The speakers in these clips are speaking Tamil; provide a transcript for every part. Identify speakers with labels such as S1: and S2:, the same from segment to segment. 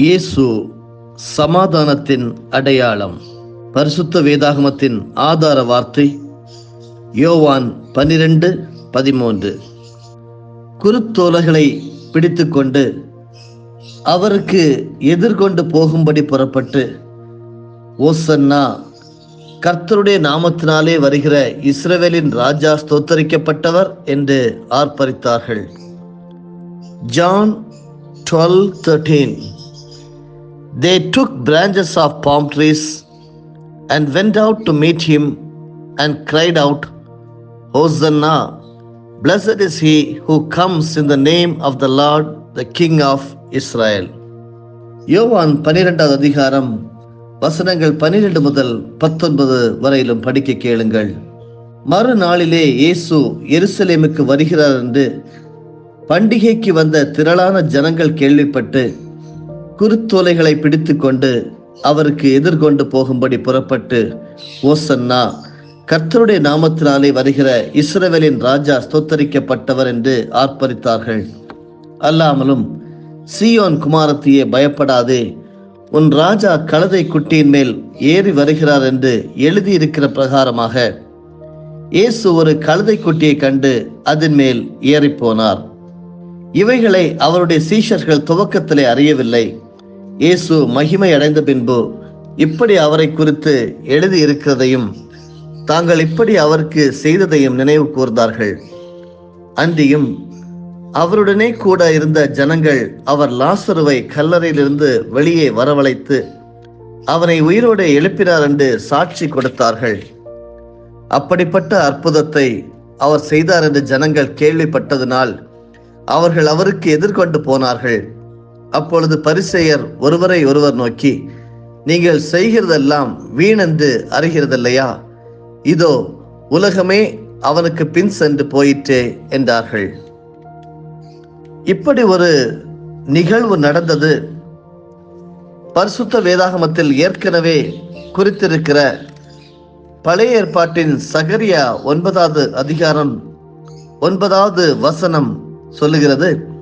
S1: இயேசு சமாதானத்தின் அடையாளம். பரிசுத்த வேதாகமத்தின் ஆதார வார்த்தை யோவான் பனிரெண்டு பதிமூன்று. குருத்தோலைகளை பிடித்துக்கொண்டு அவருக்கு எதிர்கொண்டு போகும்படி புறப்பட்டு ஓசன்னா கர்த்தருடைய நாமத்தினாலே வருகிற இஸ்ரவேலின் ராஜா ஸ்தோத்தரிக்கப்பட்டவர் என்று ஆர்ப்பரித்தார்கள். John twelve thirteen They took branches of palm trees and went out to meet him and cried out, Hosanna! Blessed is he who comes in the name of the Lord, the King of Israel. யோவான் பனிரெண்டாவது அதிகாரம் வசனங்கள் பனிரெண்டு முதல் பத்தொன்பது வரையிலும் படிக்க கேளுங்கள் மறுநாளிலே இயேசு எருசலேமுக்கு வருகிறார் என்று பண்டிகைக்கு வந்த திரளான ஜனங்கள் கேள்விப்பட்டு குருத்தோலைகளை பிடித்துக்கொண்டு அவருக்கு எதிர்கொண்டு போகும்படி புறப்பட்டு ஓசன்னா கர்த்தருடைய நாமத்தினாலே வருகிற இஸ்ரவேலின் ராஜா ஸ்தோத்தரிக்கப்பட்டவர் என்று ஆர்ப்பரித்தார்கள். அல்லாமலும் சீயோன் குமாரத்தியே பயப்படாதே உன் ராஜா கழுதை குட்டியின் மேல் ஏறி வருகிறார் என்று எழுதியிருக்கிற பிரகாரமாக இயேசு ஒரு கழுதை குட்டியை கண்டு அதன் மேல் ஏறிப்போனார். இவைகளை அவருடைய சீஷர்கள் துவக்கத்திலே அறியவில்லை. இயேசு மகிமை அடைந்த பின்பு இப்படி அவரை குறித்து எழுதி இருக்கிறதையும் தாங்கள் இப்படி அவருக்கு செய்ததையும் நினைவு கூர்ந்தார்கள். அன்றியும் அவருடனே கூட இருந்த ஜனங்கள் அவர் லாசருவை கல்லறையிலிருந்து வெளியே வரவழைத்து அவனை உயிரோடு எழுப்பினார் என்று சாட்சி கொடுத்தார்கள். அப்படிப்பட்ட அற்புதத்தை அவர் செய்தார் என்று ஜனங்கள் கேள்விப்பட்டதினால் அவர்கள் அவருக்கு எதிர்கொண்டு போனார்கள். அப்பொழுது பரிசெயர் ஒருவரை ஒருவர் நோக்கி நீங்கள் செய்கிறதெல்லாம் வீணென்று அறிகிறதில்லையா? இதோ உலகமே அவனுக்கு பின் சென்று போயிற்றே என்றார்கள். இப்படி ஒரு நிகழ்வு நடந்தது. பரிசுத்த வேதாகமத்தில் ஏற்கனவே குறித்திருக்கிற பழைய ஏற்பாட்டின் சகரியா ஒன்பதாவது அதிகாரம் ஒன்பதாவது வசனம் சொல்லுகிறது.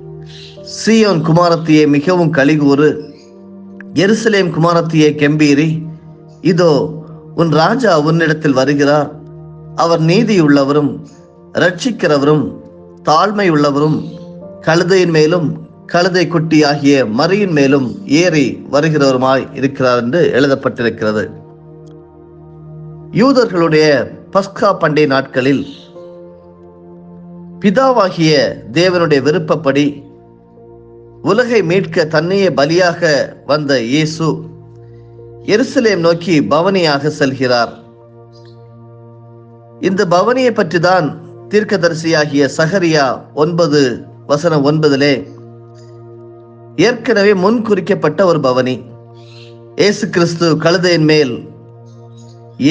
S1: சீயோன் குமாரத்தியே மிகவும் கலிகூறு. எருசலேம் குமாரத்தியே கெம்பீரி. இதோ உன் ராஜா உன்னிடத்தில் வருகிறார். அவர் நீதியுள்ளவரும் ரட்சிக்கிறவரும் தாழ்மை உள்ளவரும் கழுதையின் மேலும் கழுதை குட்டி ஆகிய மறியின் மேலும் ஏறி வருகிறவருமாய் இருக்கிறார் என்று எழுதப்பட்டிருக்கிறது. யூதர்களுடைய பஸ்கா பண்டிகை நாட்களில் பிதாவாகிய தேவனுடைய விருப்பப்படி உலகை மீட்க தன்னையே பலியாக வந்த இயேசு எருசலேம் நோக்கி பவனியாக செல்கிறார். இந்த பவனியை பற்றி தான் தீர்க்கதரிசியாகிய சகரியா ஒன்பது வசனம் ஒன்பதிலே ஏற்கனவே முன் குறிக்கப்பட்ட ஒரு பவனி. இயேசு கிறிஸ்து கழுதையின் மேல்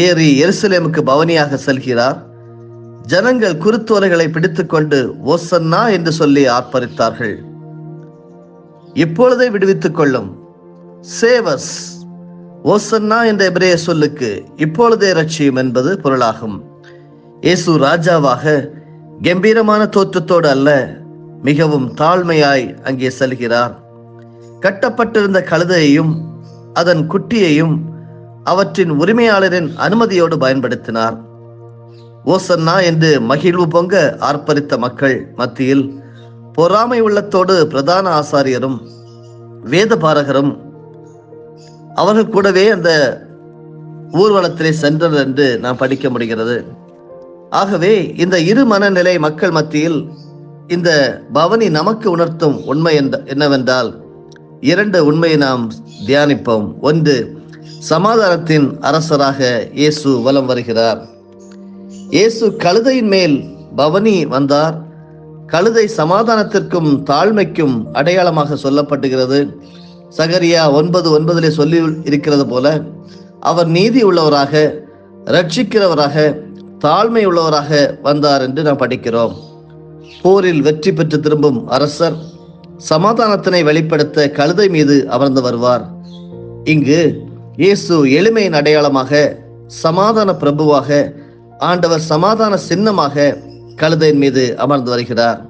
S1: ஏறி எருசலேமுக்கு பவனியாக செல்கிறார். ஜனங்கள் குருத்தோலைகளை பிடித்துக்கொண்டு ஓசன்னா என்று சொல்லி ஆர்ப்பரித்தார்கள். இப்பொழுதே விடுவித்துக் கொள்ளும். சேவஸ் ஓசன்னா என்ற எபிரேய சொல்லுக்கு இப்பொழுதே ரட்சியும் என்பது பொருளாகும். இயேசு ராஜாவாக கம்பீரமான தோற்றத்தோடு அல்ல மிகவும் தாழ்மையாய் அங்கே செல்கிறார். கட்டப்பட்டிருந்த கழுதையையும் அதன் குட்டியையும் அவற்றின் உரிமையாளரின் அனுமதியோடு பயன்படுத்தினார். ஓசன்னா என்று மகிழ்வு பொங்க ஆர்ப்பரித்த மக்கள் மத்தியில் பொறாமை உள்ளத்தோடு பிரதான ஆசாரியரும் வேத பாரகரும் அவர்கள் கூடவே அந்த ஊர்வலத்திலே சென்றனர் என்று நாம் படிக்க முடிகிறது. ஆகவே இந்த இரு மனநிலை மக்கள் மத்தியில் இந்த பவனி நமக்கு உணர்த்தும் உண்மை என்னவென்றால் இரண்டு உண்மையை நாம் தியானிப்போம். ஒன்று சமாதானத்தின் அரசராக இயேசு வலம் வருகிறார். இயேசு கழுதையின் மேல் பவனி வந்தார். கழுதை சமாதானத்திற்கும் தாழ்மைக்கும் அடையாளமாக சொல்லப்பட்டுகிறது. சகரியா ஒன்பது ஒன்பதிலே சொல்லி இருக்கிறது போல அவர் நீதி உள்ளவராக ரட்சிக்கிறவராக தாழ்மை உள்ளவராக வந்தார் என்று நாம் படிக்கிறோம். போரில் வெற்றி பெற்று திரும்பும் அரசர் சமாதானத்தினை வெளிப்படுத்த கழுதை மீது அமர்ந்து வருவார். இங்கு இயேசு எளிமையின் அடையாளமாக சமாதான பிரபுவாக ஆண்டவர் சமாதான சின்னமாக கழுதையின் மீது அமர்ந்து வருகிறார்.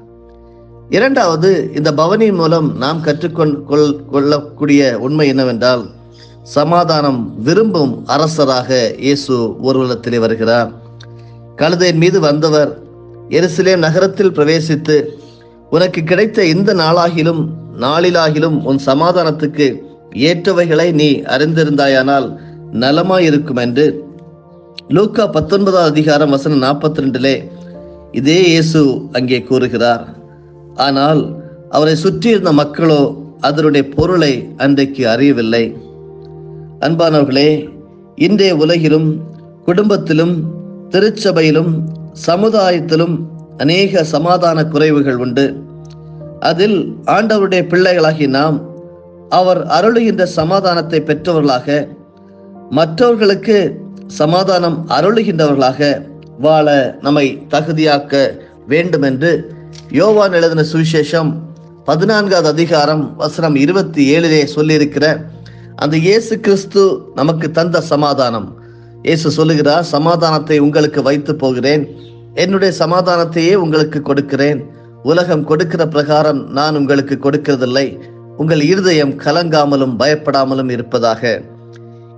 S1: இரண்டாவது இந்த பவனியின் மூலம் நாம் கற்றுக்கொள் கொள்- கொள்ளக்கூடிய உண்மை என்னவென்றால் சமாதானம் விரும்பும் அரசராக இயேசு ஊர்வலத்திலே வருகிறார். கழுதையின் மீது வந்தவர் எருசலேம் நகரத்தில் பிரவேசித்து உனக்கு கிடைத்த இந்த நாளாகிலும் நாளிலாகிலும் உன் சமாதானத்துக்கு ஏற்றவைகளை நீ அறிந்திருந்தாயானால் நலமாயிருக்கும் என்று லூக்கா பத்தொன்பதாம் அதிகாரம் வசனம் நாற்பத்தி ரெண்டிலே இதே இயேசு அங்கே கூறுகிறார் ஆனால் அவரை சுற்றியிருந்த மக்களோ அதனுடைய பொருளை அன்றைக்கு அறியவில்லை. அன்பானவர்களே இன்றைய உலகிலும் குடும்பத்திலும் திருச்சபையிலும் சமுதாயத்திலும் அநேக சமாதான குறைவுகள் உண்டு. அதில் ஆண்டவருடைய பிள்ளைகளாகி நாம் அவர் அருளுகின்ற சமாதானத்தை பெற்றவர்களாக மற்றவர்களுக்கு சமாதானம் அருளுகின்றவர்களாக வாழ நம்மை தகுதியாக்க வேண்டும் என்று யோவான் எழுதின சுவிசேஷம் பதினான்காவது அதிகாரம் வசனம் இருபத்தி ஏழிலே சொல்லியிருக்கிற அந்த இயேசு கிறிஸ்து நமக்கு தந்த சமாதானம். இயேசு சொல்லுகிறார் சமாதானத்தை உங்களுக்கு வைத்து போகிறேன். என்னுடைய சமாதானத்தையே உங்களுக்கு கொடுக்கிறேன். உலகம் கொடுக்கிற பிரகாரம் நான் உங்களுக்கு கொடுக்கிறதில்லை. உங்கள் இருதயம் கலங்காமலும் பயப்படாமலும் இருப்பதாக.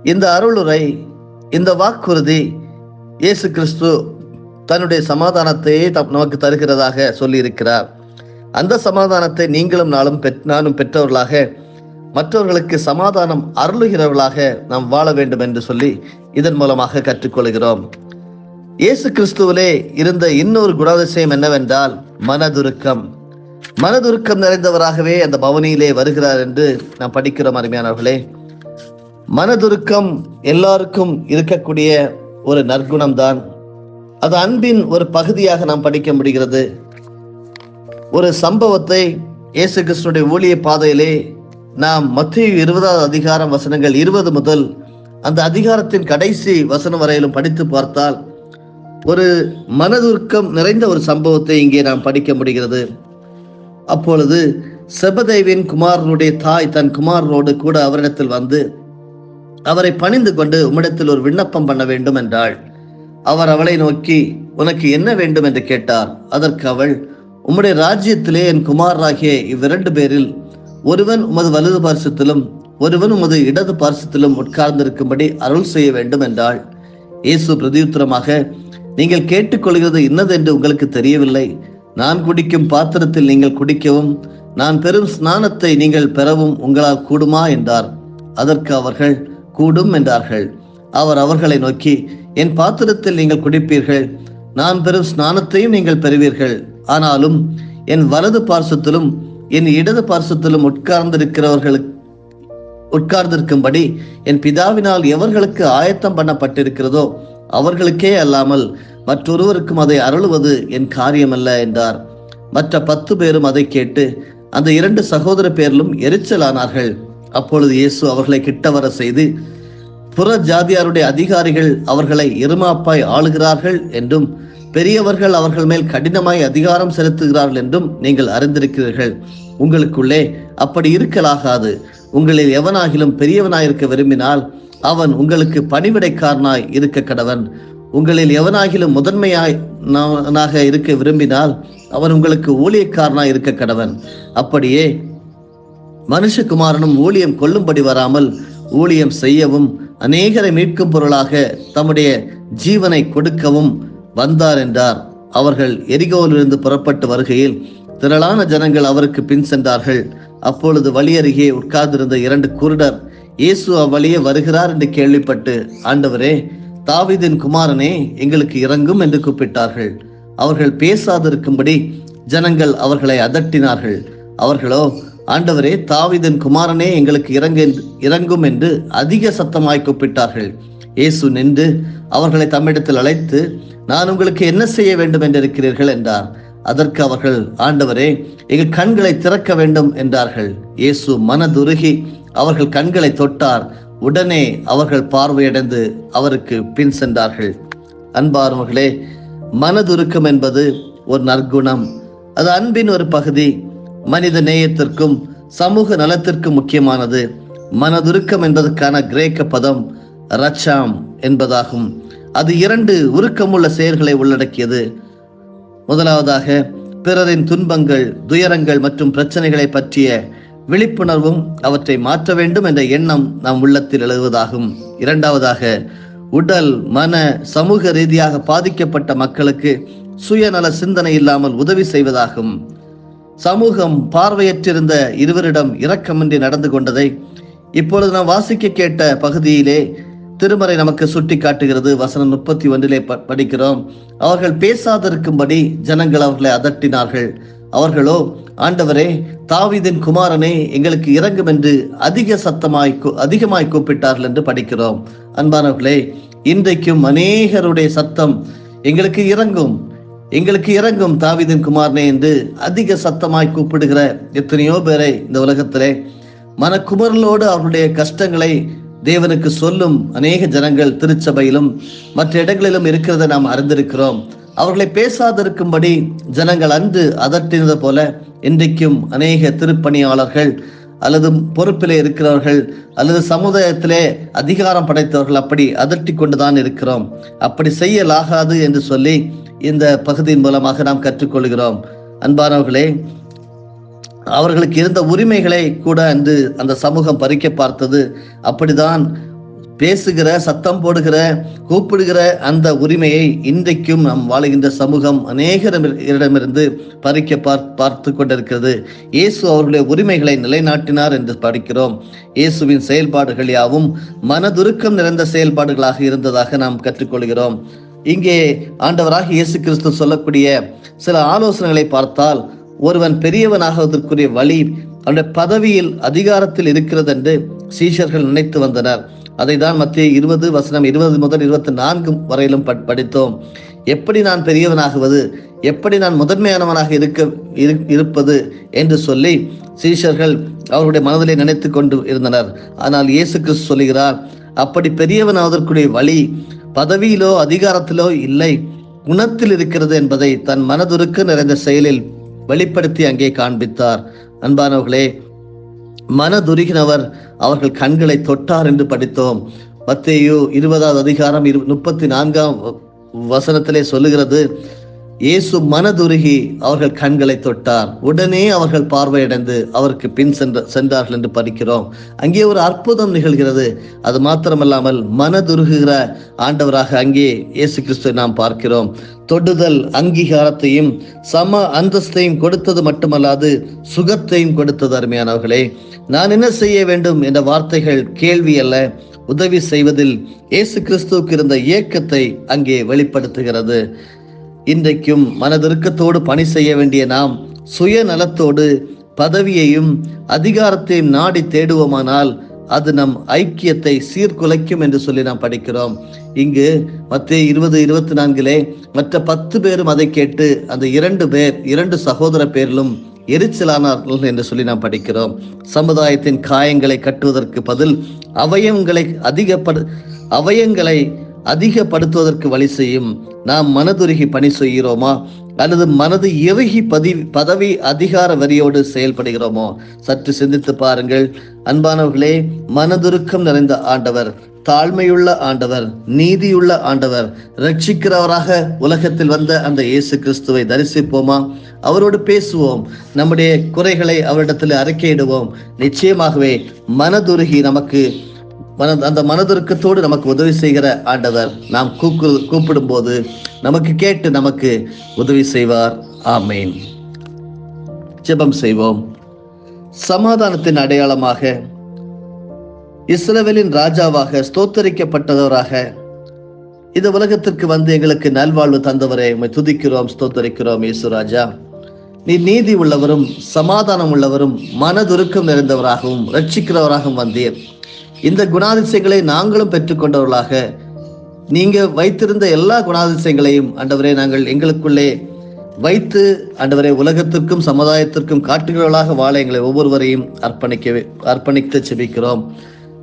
S1: இந்த அருளுரை இந்த வாக்குறுதி இயேசு கிறிஸ்து தன்னுடைய சமாதானத்தை நமக்கு தருகிறதாக சொல்லியிருக்கிறார். அந்த சமாதானத்தை நீங்களும் நாளும் பெற் நானும் பெற்றவர்களாக மற்றவர்களுக்கு சமாதானம் அருளுகிறவர்களாக நாம் வாழ வேண்டும் என்று சொல்லி இதன் மூலமாக கற்றுக்கொள்கிறோம். இயேசு கிறிஸ்துவிலே இருந்த இன்னொரு குணாதிசயம் என்னவென்றால் மனதுருக்கம். மனதுருக்கம் நிறைந்தவராகவே அந்த பவனியிலே வருகிறார் என்று நாம் படிக்கிறோம் அருமையானவர்களே. மனதுருக்கம் எல்லாருக்கும் இருக்கக்கூடிய ஒரு நற்குணம்தான். அது அன்பின் ஒரு பகுதியாக நாம் படிக்க முடிகிறது. ஒரு சம்பவத்தை இயேசு கிருஷ்ணனுடைய ஊழிய பாதையிலே நாம் மத்திய இருபதாவது அதிகாரம் வசனங்கள் இருபது முதல் அந்த அதிகாரத்தின் கடைசி வசனம் வரையிலும் படித்து பார்த்தால் ஒரு மனதுருக்கம் நிறைந்த ஒரு சம்பவத்தை இங்கே நாம் படிக்க முடிகிறது. அப்பொழுது செபதேவின் குமாரனுடைய தாய் தன் குமாரனோடு கூட அவரிடத்தில் வந்து அவரை பணிந்து கொண்டு உம்மிடத்தில் ஒரு விண்ணப்பம் பண்ண வேண்டும் என்றாள். அவர் அவளை நோக்கி உனக்கு என்ன வேண்டும்? என்று கேட்டார். அதற்கு அவள் உம்முடைய ராஜ்யத்திலே என் குமாரராகிய இவ்விரண்டு பேரில் ஒருவன் உமது வலது பார்சத்திலும் ஒருவன் உமது இடது பார்சத்திலும் உட்கார்ந்திருக்கும்படி அருள் செய்ய வேண்டும் என்றாள். இயேசு பிரதியுத்தரமாக நீங்கள் கேட்டுக்கொள்கிறது இன்னதென்று உங்களுக்கு தெரியவில்லை. நான் குடிக்கும் பாத்திரத்தில் நீங்கள் குடிக்கவும் நான் பெரும் ஸ்நானத்தை நீங்கள் பெறவும் உங்களால் கூடுமா? என்றார். அதற்கு அவர்கள் கூடும் என்றார்கள். அவர் அவர்களை நோக்கி என் பாத்திரத்தில் நீங்கள் குடிப்பீர்கள். நான் பெறும் ஸ்நானத்தையும் நீங்கள் பெறுவீர்கள். ஆனாலும் என் வலது பார்சத்திலும் என் இடது பார்சத்திலும் உட்கார்ந்திருக்கிறவர்களுக்கு உட்கார்ந்திருக்கும்படி என் பிதாவினால் எவர்களுக்கு ஆயத்தம் பண்ணப்பட்டிருக்கிறதோ அவர்களுக்கே அல்லாமல் மற்றொருவருக்கும் அதை அருளுவது என் காரியமல்ல என்றார். மற்ற பத்து பேரும் அதை கேட்டு அந்த இரண்டு சகோதர பேரிலும் எரிச்சலானார்கள். அப்பொழுது இயேசு அவர்களை கிட்ட வர செய்து புற ஜாதியாருடைய அதிகாரிகள் அவர்களை இருமாப்பாய் ஆளுகிறார்கள் என்றும் பெரியவர்கள் அவர்கள் மேல் கடினமாய் அதிகாரம் செலுத்துகிறார்கள் என்றும் நீங்கள் அறிந்திருக்கிறீர்கள். உங்களுக்குள்ளே அப்படி இருக்கலாகாது. உங்களில் எவனாகிலும் பெரியவனாயிருக்க விரும்பினால் அவன் உங்களுக்கு பணிவிடைக்காரனாய் இருக்க கடவன். உங்களில் எவனாகிலும் முதன்மையாய் இருக்க விரும்பினால் அவன் உங்களுக்கு ஊழியக்காரனாய் இருக்க கடவன். அப்படியே மனுஷகுமாரனும் ஊழியம் கொள்ளும்படி வராமல் ஊழியம் செய்யவும் அநேகரை மீட்கும் பொருளாக தம்முடைய ஜீவனை கொடுக்கவும் வந்தார் என்றார். அவர்கள் எரிகோவிலிருந்து புறப்பட்டு வருகையில் திரளான ஜனங்கள் அவருக்கு பின் சென்றார்கள். அப்பொழுது வழி அருகே உட்கார்ந்திருந்த இரண்டு குருடர் இயேசு அவ்வழியே வருகிறார் என்று கேள்விப்பட்டு ஆண்டவரே தாவிதின் குமாரனே எங்களுக்கு இறங்கும் என்று கூப்பிட்டார்கள். அவர்கள் பேசாதிருக்கும்படி ஜனங்கள் அவர்களை அதட்டினார்கள். அவர்களோ ஆண்டவரே தாவிதன் குமாரனே எங்களுக்கு இறங்க இறங்கும் என்று அதிக சத்தமாய் கூப்பிட்டார்கள். இயேசு நின்று அவர்களை தம்மிடத்தில் அழைத்து நான் உங்களுக்கு என்ன செய்ய வேண்டும் என்றிருக்கிறீர்கள்? என்றார். அதற்கு அவர்கள் ஆண்டவரே எங்கள் கண்களை திறக்க வேண்டும் என்றார்கள். இயேசு மனதுருகி அவர்கள் கண்களை தொட்டார். உடனே அவர்கள் பார்வையடைந்து அவருக்கு பின் சென்றார்கள். அன்பார்வர்களே மனதுருக்கம் என்பது ஒரு நற்குணம். அது அன்பின் ஒரு பகுதி. மனித நேயத்திற்கும் சமூக நலத்திற்கும் முக்கியமானது மனதுருக்கம் என்பதற்கான கிரேக்க பதம் ரச்சாம் என்பதாகும். அது இரண்டு உருக்கமுள்ள செயல்களை உள்ளடக்கியது. முதலாவதாக பிறரின் துன்பங்கள் துயரங்கள் மற்றும் பிரச்சனைகளை பற்றிய விழிப்புணர்வும் அவற்றை மாற்ற வேண்டும் என்ற எண்ணம் நம் உள்ளத்தில் எழுவதாகும். இரண்டாவதாக உடல் மன சமூக ரீதியாக பாதிக்கப்பட்ட மக்களுக்கு சுயநல சிந்தனை இல்லாமல் உதவி செய்வதாகும். சமூகம் பார்வையற்றிருந்த இருவரிடம் இரக்கமின்றி நடந்து கொண்டதை இப்பொழுது நாம் வாசிக்க கேட்ட பகுதியிலே திருமறை நமக்கு சுட்டி காட்டுகிறது வசனம் முப்பத்தி ஒன்றிலே ப- படிக்கிறோம். அவர்கள் பேசாதிருக்கும்படி ஜனங்கள் அவர்களை அதட்டினார்கள். அவர்களோ ஆண்டவரே தாவிதின் குமாரனே எங்களுக்கு இறங்கும் என்று அதிக சத்தமாய் அதிகமாய் கூப்பிட்டார்கள் என்று படிக்கிறோம். அன்பானவர்களே இன்றைக்கும் அநேகருடைய சத்தம் எங்களுக்கு இறங்கும் எங்களுக்கு இறங்கும் தாவிதின் குமாரனே என்று அதிக சத்தமாய் கூப்பிடுகிற எத்தனையோ பேரை இந்த உலகத்திலே மனக்குமரலோடு அவர்களுடைய கஷ்டங்களை தேவனுக்கு சொல்லும் அநேக ஜனங்கள் திருச்சபையிலும் மற்ற இடங்களிலும் இருக்கிறத நாம் அறிந்திருக்கிறோம். அவர்களை பேசாதிருக்கும்படி ஜனங்கள் அன்று அதட்டினது போல இன்றைக்கும் அநேக திருப்பணியாளர்கள் அல்லது பொறுப்பிலே இருக்கிறவர்கள் அல்லது சமுதாயத்திலே அதிகாரம் படைத்தவர்கள் அப்படி அதட்டி கொண்டுதான் இருக்கிறோம். அப்படி செய்யலாகாது என்று சொல்லி இந்த பகுதியின் மூலமாக நாம் கற்றுக்கொள்கிறோம். அன்பானவர்களே அவர்களுக்கு இருந்த உரிமைகளை கூட அன்று அந்த சமூகம் பறிக்க பார்த்தது. அப்படிதான் பேசுகிற சத்தம் போடுகிற கூப்பிடுகிற அந்த உரிமையை இன்றைக்கும் நாம் வாழுகின்ற சமூகம் அநேகரிடமிருந்து பறிக்க பார் பார்த்து கொண்டிருக்கிறது. இயேசு அவர்களுடைய உரிமைகளை நிலைநாட்டினார் என்று படிக்கிறோம். இயேசுவின் செயல்பாடுகள் யாவும் மனதுருக்கம் நிறைந்த செயல்பாடுகளாக இருந்ததாக நாம் கற்றுக்கொள்கிறோம். இங்கே ஆண்டவராக இயேசு கிறிஸ்து சொல்லக்கூடிய சில ஆலோசனைகளை பார்த்தால் ஒருவன் பெரியவனாகுவதற்குரிய வழி அவனுடைய பதவியில் அதிகாரத்தில் இருக்கிறது என்று சீஷர்கள் நினைத்து வந்தனர். அதை தான் மத்திய இருபது வசனம் இருபது முதல் இருபத்தி நான்கு வரையிலும் படித்தோம். எப்படி நான் பெரியவனாகுவது? எப்படி நான் முதன்மையானவனாக இருக்க இரு- இருப்பது என்று சொல்லி சீஷர்கள் அவருடைய மனதிலே நினைத்து கொண்டு இருந்தனர். ஆனால் இயேசு கிறிஸ்து சொல்லுகிறார் அப்படி பெரியவனாவதற்குரிய வழி பதவியிலோ அதிகாரத்திலோ இல்லை. குணத்தில் இருக்கிறது என்பதை தன் மனதுருக்கு நிறைந்த செயலில் வெளிப்படுத்தி அங்கே காண்பித்தார். அன்பானவர்களே மனதுருகினவர் அவர்கள் கண்களை தொட்டார் என்று படித்தோம். மத்தேயு இருபதாவது அதிகாரம் இரு முப்பத்தி நான்காம் வசனத்திலே சொல்லுகிறது இயேசு மனதுருகி அவர்கள் கண்களை தொட்டார். உடனே அவர்கள் பார்வையடைந்து அவருக்கு பின் சென்ற சென்றார்கள் என்று படிக்கிறோம். அங்கே ஒரு அற்புதம் நிகழ்கிறது. அது மாத்திரமல்லாமல் மனதுருகுகிற ஆண்டவராக அங்கே இயேசு கிறிஸ்துவை நாம் பார்க்கிறோம். தொடுதல் அங்கீகாரத்தையும் சம அந்தஸ்தையும் கொடுத்தது மட்டுமல்லாது சுகத்தையும் கொடுத்தது அருமையானவர்களே. நான் என்ன செய்ய வேண்டும் என்ற வார்த்தைகள் கேள்வி அல்ல. உதவி செய்வதில் இயேசு கிறிஸ்துவுக்கு இருந்த இயக்கத்தை அங்கே வெளிப்படுத்துகிறது. இன்றைக்கும் மனதிருக்கத்தோடு பணி செய்ய வேண்டிய நாம் சுயநலத்தோடு பதவியையும் அதிகாரத்தையும் நாடி தேடுவோமானால் அது நம் ஐக்கியத்தை சீர்குலைக்கும் என்று சொல்லி நாம் படிக்கிறோம். இங்கு மத்திய இருபது இருபத்தி நான்கிலே மற்ற பத்து பேரும் அதை கேட்டு அந்த இரண்டு பேர் இரண்டு சகோதர பேரிலும் எரிச்சலானார்கள் என்று சொல்லி நாம் படிக்கிறோம். சமுதாயத்தின் காயங்களை கட்டுவதற்கு பதில் அவயங்களை அதிகப்படு அவயங்களை அதிகப்படுத்துவதற்கு வழி செய்யும் நாம் மனதுருகி பணி செய்கிறோமா? அல்லது மனது இறுகி பதி பதவி அதிகார வரியோடு செயல்படுகிறோமோ? சற்று சிந்தித்து பாருங்கள். அன்பானவர்களே மனதுருக்கம் நிறைந்த ஆண்டவர் தாழ்மையுள்ள ஆண்டவர் நீதியுள்ள ஆண்டவர் ரட்சிக்கிறவராக உலகத்தில் வந்த அந்த இயேசு கிறிஸ்துவை தரிசிப்போமா? அவரோடு பேசுவோம். நம்முடைய குறைகளை அவரிடத்தில் அறிக்கையிடுவோம். நிச்சயமாகவே மனதுருகி நமக்கு மன அந்த மனதுருக்கத்தோடு நமக்கு உதவி செய்கிற ஆண்டவர் நாம் கூக்கு கூப்பிடும்போது நமக்கு கேட்டு நமக்கு உதவி செய்வார். ஆமேன். ஜெபம் செய்வோம். சமாதானத்தின் அடையாளமாக இஸ்ரவேலின் ராஜாவாக ஸ்தோத்தரிக்கப்பட்டவராக இந்த உலகத்திற்கு வந்து எங்களுக்கு நல்வாழ்வு தந்தவரை உண்மை துதிக்கிறோம் ஸ்தோத்தரிக்கிறோம் இயேசு ராஜா. நீ நீதி உள்ளவரும் சமாதானம் உள்ளவரும் மனதுருக்கம் நிறைந்தவராகவும் ரட்சிக்கிறவராகவும் வந்தீர். இந்த குணாதிசயங்களை நாங்களும் பெற்றுக்கொண்டவர்களாக. நீங்க வைத்திருந்த எல்லா குணாதிசயங்களையும் ஆண்டவரே நாங்கள் எங்களுக்குள்ளே வைத்து ஆண்டவரே உலகத்திற்கும் சமுதாயத்திற்கும் காட்டுகிறவர்களாக வாழ எங்களை ஒவ்வொருவரையும் அர்ப்பணிக்க அர்ப்பணித்து செபிக்கிறோம்.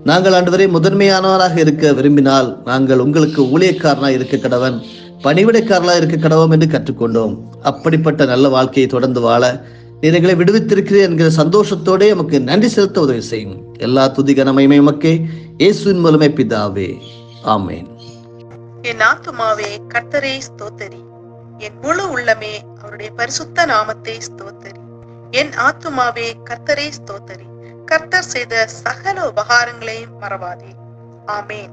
S1: நாங்கள் அன்றுவரை முதன்மையானவராக இருக்க விரும்பினால் நாங்கள் உங்களுக்கு ஊழியக்காரனாக இருக்க கடவன் பணிவிடைக்காரனாக இருக்க கடவோம் என்று கற்றுக்கொண்டோம். அப்படிப்பட்ட நல்ல வாழ்க்கையை தொடர்ந்து வாழ நீர் எங்களை விடுவித்திருக்கிறேன் என்கிற சந்தோஷத்தோடே நமக்கு நன்றி செலுத்த உதவி செய்யும். எல்லா துதி கனமையுமே உமக்கே இயேசுவின் மூலமே பிதாவே. ஆமேன்.
S2: என் ஆத்துமாவே கர்த்தரே ஸ்தோத்தரி. என் முழு உள்ளமே அவருடைய பரிசுத்த நாமத்தை ஸ்தோத்தரி. என் ஆத்துமாவே கர்த்தரே ஸ்தோத்தரி. கர்த்தர் செய்த சகல உபகாரங்களையும் மறவாதே. ஆமேன்.